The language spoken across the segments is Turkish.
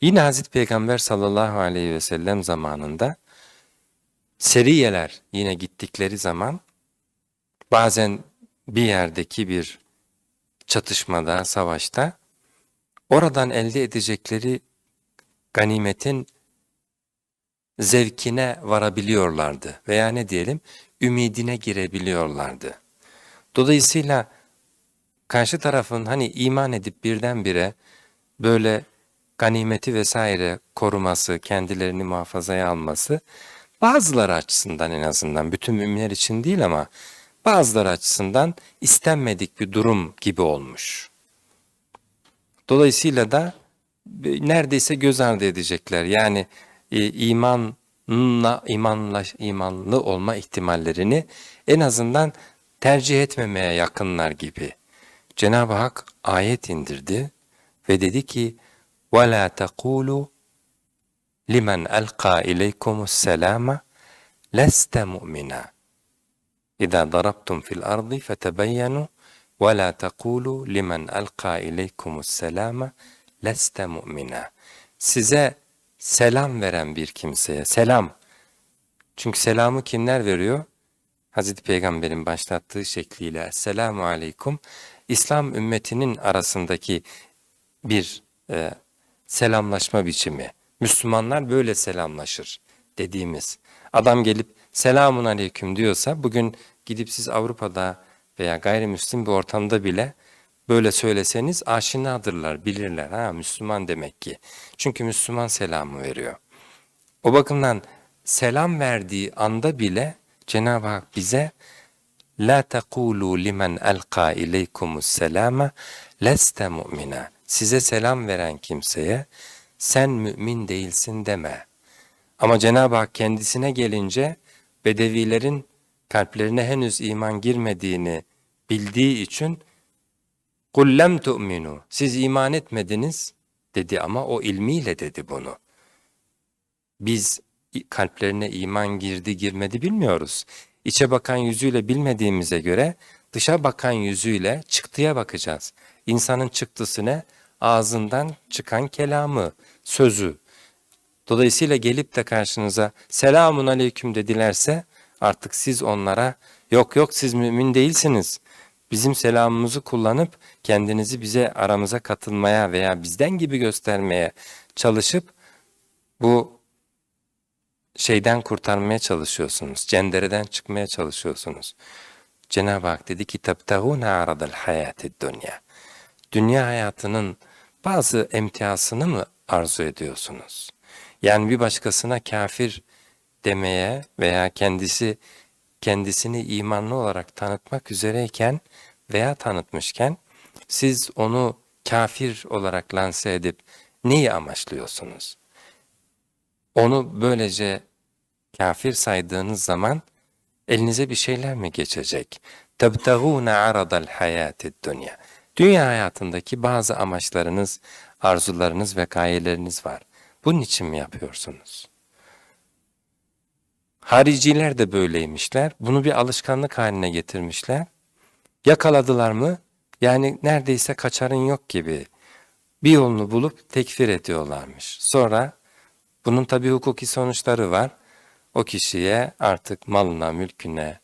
Yine Hazreti Peygamber sallallahu aleyhi ve sellem zamanında seriyeler yine gittikleri zaman bazen bir yerdeki bir çatışmada, savaşta oradan elde edecekleri ganimetin zevkine varabiliyorlardı veya ne diyelim ümidine girebiliyorlardı. Dolayısıyla karşı tarafın hani iman edip birdenbire böyle ganimeti vesaire koruması, kendilerini muhafazaya alması bazıları açısından en azından bütün müminler için değil ama bazıları açısından istenmedik bir durum gibi olmuş. Dolayısıyla da neredeyse göz ardı edecekler. Yani e, imanla imanla imanlı olma ihtimallerini en azından tercih etmemeye yakınlar gibi. Cenab-ı Hak ayet indirdi ve dedi ki وَلَا تَقُولُوا لِمَنْ أَلْقَى إِلَيْكُمُ السَّلَامَ لَسْتَ مُؤْمِنًا إِذَا ضَرَبْتُمْ فِي الْأَرْضِ فَتَبَيَّنُوا وَلَا تَقُولُوا لِمَنْ أَلْقَى إِلَيْكُمُ السَّلَامَ لَسْتَ مُؤْمِنًا Size selam veren bir kimseye, selam. Çünkü selamı kimler veriyor? Hazreti Peygamber'in başlattığı şekliyle Esselamu Aleyküm, İslam ümmetinin arasındaki bir e, selamlaşma biçimi. Müslümanlar böyle selamlaşır dediğimiz. Adam gelip selamun aleyküm diyorsa bugün gidip siz Avrupa'da veya gayrimüslim bir ortamda bile böyle söyleseniz aşinadırlar, bilirler. Ha Müslüman demek ki. Çünkü Müslüman selamı veriyor. O bakımdan selam verdiği anda bile Cenab-ı Hak bize La tekulu limen elqa ileykumus selama leste mu'mina. Size selam veren kimseye sen mümin değilsin deme. Ama Cenab-ı Hak kendisine gelince bedevilerin kalplerine henüz iman girmediğini bildiği için kul lem tu'minu siz iman etmediniz dedi ama o ilmiyle dedi bunu. Biz kalplerine iman girdi girmedi bilmiyoruz. İçe bakan yüzüyle bilmediğimize göre dışa bakan yüzüyle çıktıya bakacağız. İnsanın çıktısı ne? Ağzından çıkan kelamı, sözü. Dolayısıyla gelip de karşınıza selamun aleyküm dedilerse artık siz onlara yok yok siz mümin değilsiniz. Bizim selamımızı kullanıp kendinizi bize aramıza katılmaya veya bizden gibi göstermeye çalışıp bu şeyden kurtarmaya çalışıyorsunuz. Cendereden çıkmaya çalışıyorsunuz. Cenab-ı Hak dedi ki تَبْتَغُونَ عَرَضَ الْحَيَاتِ dünya. Dünya hayatının bazı emtiyasını mı arzu ediyorsunuz? Yani bir başkasına kafir demeye veya kendisi kendisini imanlı olarak tanıtmak üzereyken veya tanıtmışken siz onu kafir olarak lanse edip neyi amaçlıyorsunuz? Onu böylece kafir saydığınız zaman elinize bir şeyler mi geçecek? تَبْتَغُونَ عَرَضَ الْحَيَاتِ dünya. Dünya hayatındaki bazı amaçlarınız, arzularınız ve gayeleriniz var. Bunun için mi yapıyorsunuz? Hariciler de böyleymişler. Bunu bir alışkanlık haline getirmişler. Yakaladılar mı? Yani neredeyse kaçarın yok gibi. Bir yolunu bulup tekfir ediyorlarmış. Sonra bunun tabi hukuki sonuçları var. O kişiye artık malına, mülküne,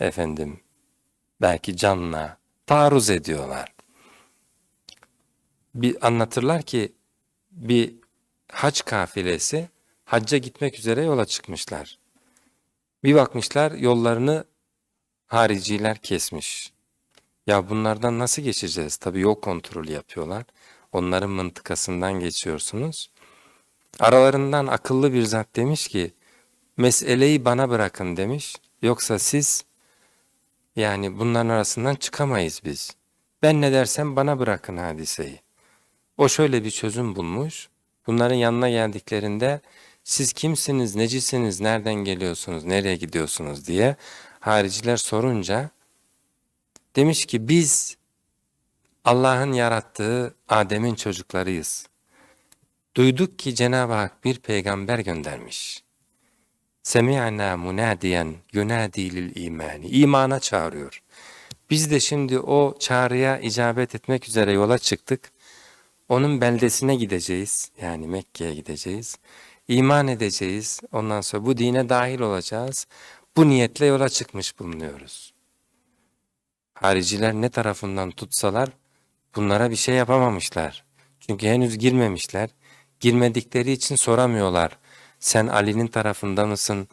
efendim belki canına taarruz ediyorlar. Bir anlatırlar ki bir hac kafilesi hacca gitmek üzere yola çıkmışlar. Bir bakmışlar yollarını hariciler kesmiş. Ya bunlardan nasıl geçeceğiz? Tabii yol kontrolü yapıyorlar. Onların mıntıkasından geçiyorsunuz. Aralarından akıllı bir zat demiş ki, meseleyi bana bırakın demiş. Yoksa siz, yani bunların arasından çıkamayız biz. Ben ne dersem bana bırakın hadiseyi. O şöyle bir çözüm bulmuş. Bunların yanına geldiklerinde siz kimsiniz, necisiniz, nereden geliyorsunuz, nereye gidiyorsunuz diye hariciler sorunca demiş ki biz Allah'ın yarattığı Adem'in çocuklarıyız. Duyduk ki Cenab-ı Hak bir peygamber göndermiş. Semi'na munadiyen yunadi lil imani. İmana çağırıyor. Biz de şimdi o çağrıya icabet etmek üzere yola çıktık. Onun beldesine gideceğiz. Yani Mekke'ye gideceğiz. İman edeceğiz. Ondan sonra bu dine dahil olacağız. Bu niyetle yola çıkmış bulunuyoruz. Hariciler ne tarafından tutsalar bunlara bir şey yapamamışlar. Çünkü henüz girmemişler. Girmedikleri için soramıyorlar. Sen Ali'nin tarafında mısın?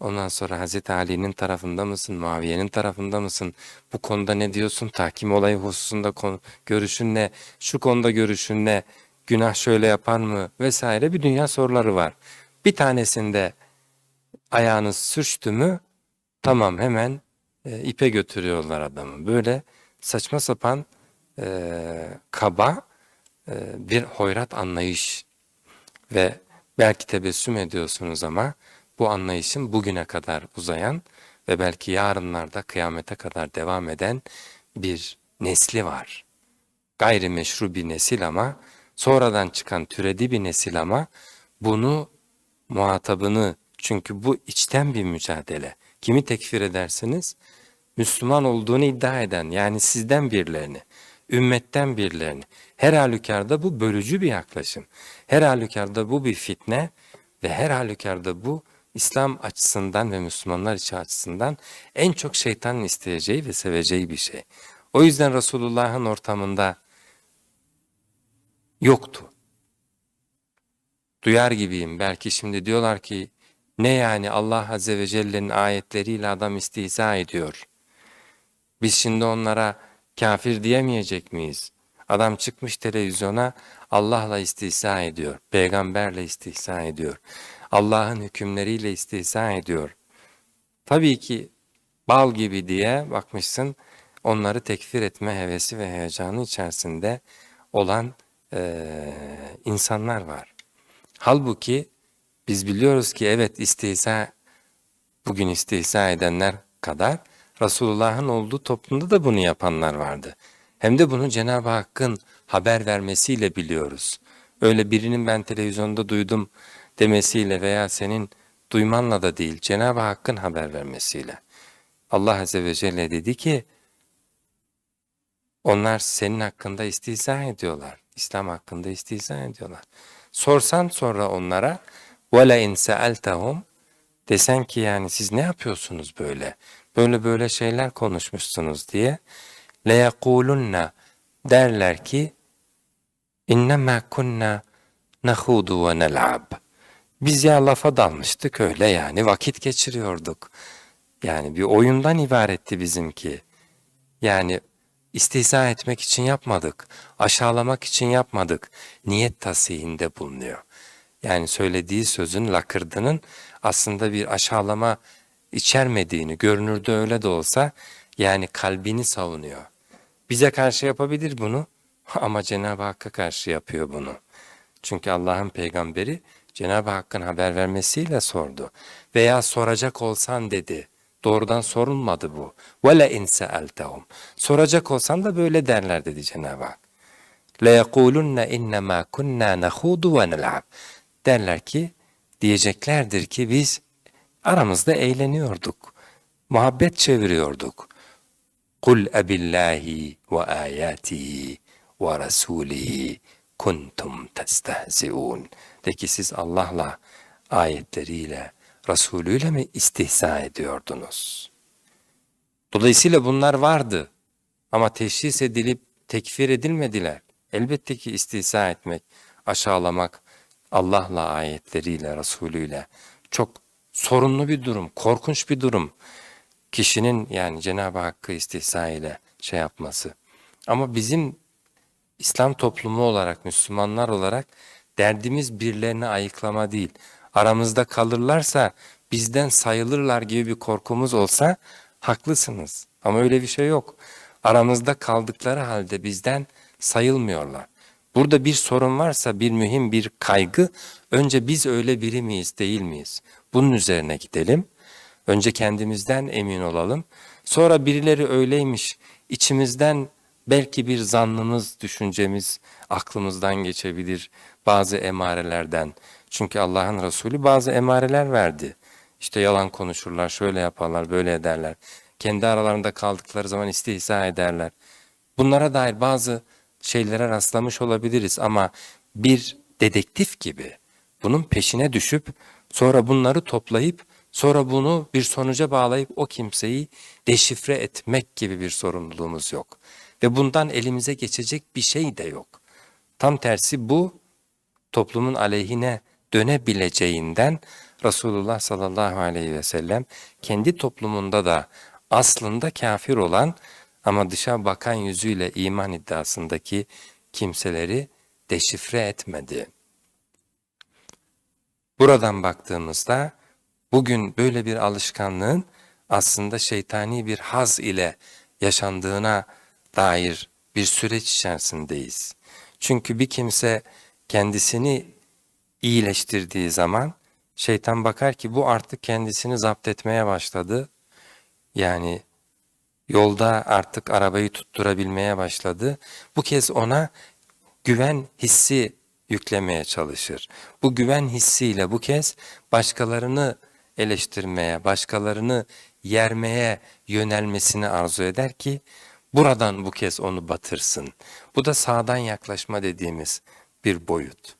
Ondan sonra Hazreti Ali'nin tarafında mısın? Muaviye'nin tarafında mısın? Bu konuda ne diyorsun? Tahkim olayı hususunda konu, görüşün ne? Şu konuda görüşün ne? Günah şöyle yapar mı? Vesaire bir dünya soruları var. Bir tanesinde ayağınız sürçtü mü tamam hemen e, ipe götürüyorlar adamı. Böyle saçma sapan e, kaba e, bir hoyrat anlayış ve belki tebessüm ediyorsunuz ama bu anlayışın bugüne kadar uzayan ve belki yarınlarda kıyamete kadar devam eden bir nesli var. Gayrimeşru bir nesil ama sonradan çıkan türedi bir nesil ama bunu muhatabını çünkü bu içten bir mücadele. Kimi tekfir edersiniz? Müslüman olduğunu iddia eden yani sizden birilerini, ümmetten birilerini. Her halükarda bu bölücü bir yaklaşım. Her halükarda bu bir fitne ve her halükarda bu İslam açısından ve Müslümanlar içi açısından en çok şeytanın isteyeceği ve seveceği bir şey. O yüzden Resulullah'ın ortamında yoktu. Duyar gibiyim. Belki şimdi diyorlar ki ne yani Allah Azze ve Celle'nin ayetleriyle adam istihza ediyor. Biz şimdi onlara kafir diyemeyecek miyiz? Adam çıkmış televizyona Allah'la istihza ediyor, peygamberle istihza ediyor, Allah'ın hükümleriyle istihza ediyor. Tabii ki bal gibi diye bakmışsın onları tekfir etme hevesi ve heyecanı içerisinde olan eee, insanlar var. Halbuki biz biliyoruz ki evet istihza, bugün istihza edenler kadar Resulullah'ın olduğu toplumda da bunu yapanlar vardı. Hem de bunu Cenab-ı Hakk'ın haber vermesiyle biliyoruz. Öyle birinin ben televizyonda duydum demesiyle veya senin duymanla da değil, Cenab-ı Hakk'ın haber vermesiyle. Allah Azze ve Celle dedi ki, onlar senin hakkında istihza ediyorlar. İslam hakkında istihza ediyorlar. Sorsan sonra onlara وَلَاِنْ سَأَلْتَهُمْ Desen ki yani siz ne yapıyorsunuz böyle? Böyle böyle şeyler konuşmuşsunuz diye. لَيَقُولُنَّ Derler ki اِنَّمَا كُنَّا نَخُودُ وَنَلْعَبْ biz ya lafa dalmıştık öyle yani vakit geçiriyorduk. Yani bir oyundan ibaretti bizimki. Yani istihza etmek için yapmadık, aşağılamak için yapmadık. Niyet tasihinde bulunuyor. Yani söylediği sözün lakırdının aslında bir aşağılama içermediğini, görünürde öyle de olsa yani kalbini savunuyor. Bize karşı yapabilir bunu ama Cenab-ı Hakk'a karşı yapıyor bunu. Çünkü Allah'ın peygamberi Cenab-ı Hakk'ın haber vermesiyle sordu. Veya soracak olsan dedi. Doğrudan sorulmadı bu. وَلَا اِنْ سَأَلْتَهُمْ Soracak olsan da böyle derler dedi Cenab-ı Hak. لَيَقُولُنَّ اِنَّمَا كُنَّا نَخُودُ وَنَلْعَبْ Derler ki, diyeceklerdir ki biz aramızda eğleniyorduk. Muhabbet çeviriyorduk. قُلْ أَبِاللّٰهِ وَآيَاتِهِ وَرَسُولِهِ kuntum testehzi'un. De ki siz Allah'la, ayetleriyle, Resulüyle mi istihza ediyordunuz? Dolayısıyla bunlar vardı ama teşhis edilip tekfir edilmediler. Elbette ki istihza etmek, aşağılamak Allah'la, ayetleriyle, Resulüyle çok sorunlu bir durum, korkunç bir durum. Kişinin yani Cenab-ı Hakk'ı istihza ile şey yapması. Ama bizim İslam toplumu olarak, Müslümanlar olarak derdimiz birilerini ayıklama değil. Aramızda kalırlarsa bizden sayılırlar gibi bir korkumuz olsa haklısınız. Ama öyle bir şey yok. Aramızda kaldıkları halde bizden sayılmıyorlar. Burada bir sorun varsa bir mühim bir kaygı önce biz öyle biri miyiz değil miyiz? Bunun üzerine gidelim. Önce kendimizden emin olalım. Sonra birileri öyleymiş içimizden belki bir zannımız, düşüncemiz aklımızdan geçebilir bazı emarelerden. Çünkü Allah'ın Resulü bazı emareler verdi. İşte yalan konuşurlar, şöyle yaparlar, böyle ederler. Kendi aralarında kaldıkları zaman istihza ederler. Bunlara dair bazı şeylere rastlamış olabiliriz ama bir dedektif gibi bunun peşine düşüp sonra bunları toplayıp sonra bunu bir sonuca bağlayıp o kimseyi deşifre etmek gibi bir sorumluluğumuz yok. Ve bundan elimize geçecek bir şey de yok. Tam tersi bu toplumun aleyhine dönebileceğinden Resulullah sallallahu aleyhi ve sellem kendi toplumunda da aslında kafir olan ama dışa bakan yüzüyle iman iddiasındaki kimseleri deşifre etmedi. Buradan baktığımızda bugün böyle bir alışkanlığın aslında şeytani bir haz ile yaşandığına dair bir süreç içerisindeyiz. Çünkü bir kimse kendisini iyileştirdiği zaman şeytan bakar ki bu artık kendisini zapt etmeye başladı. Yani yolda artık arabayı tutturabilmeye başladı. Bu kez ona güven hissi yüklemeye çalışır. Bu güven hissiyle bu kez başkalarını eleştirmeye, başkalarını yermeye yönelmesini arzu eder ki buradan bu kez onu batırsın. Bu da sağdan yaklaşma dediğimiz bir boyut.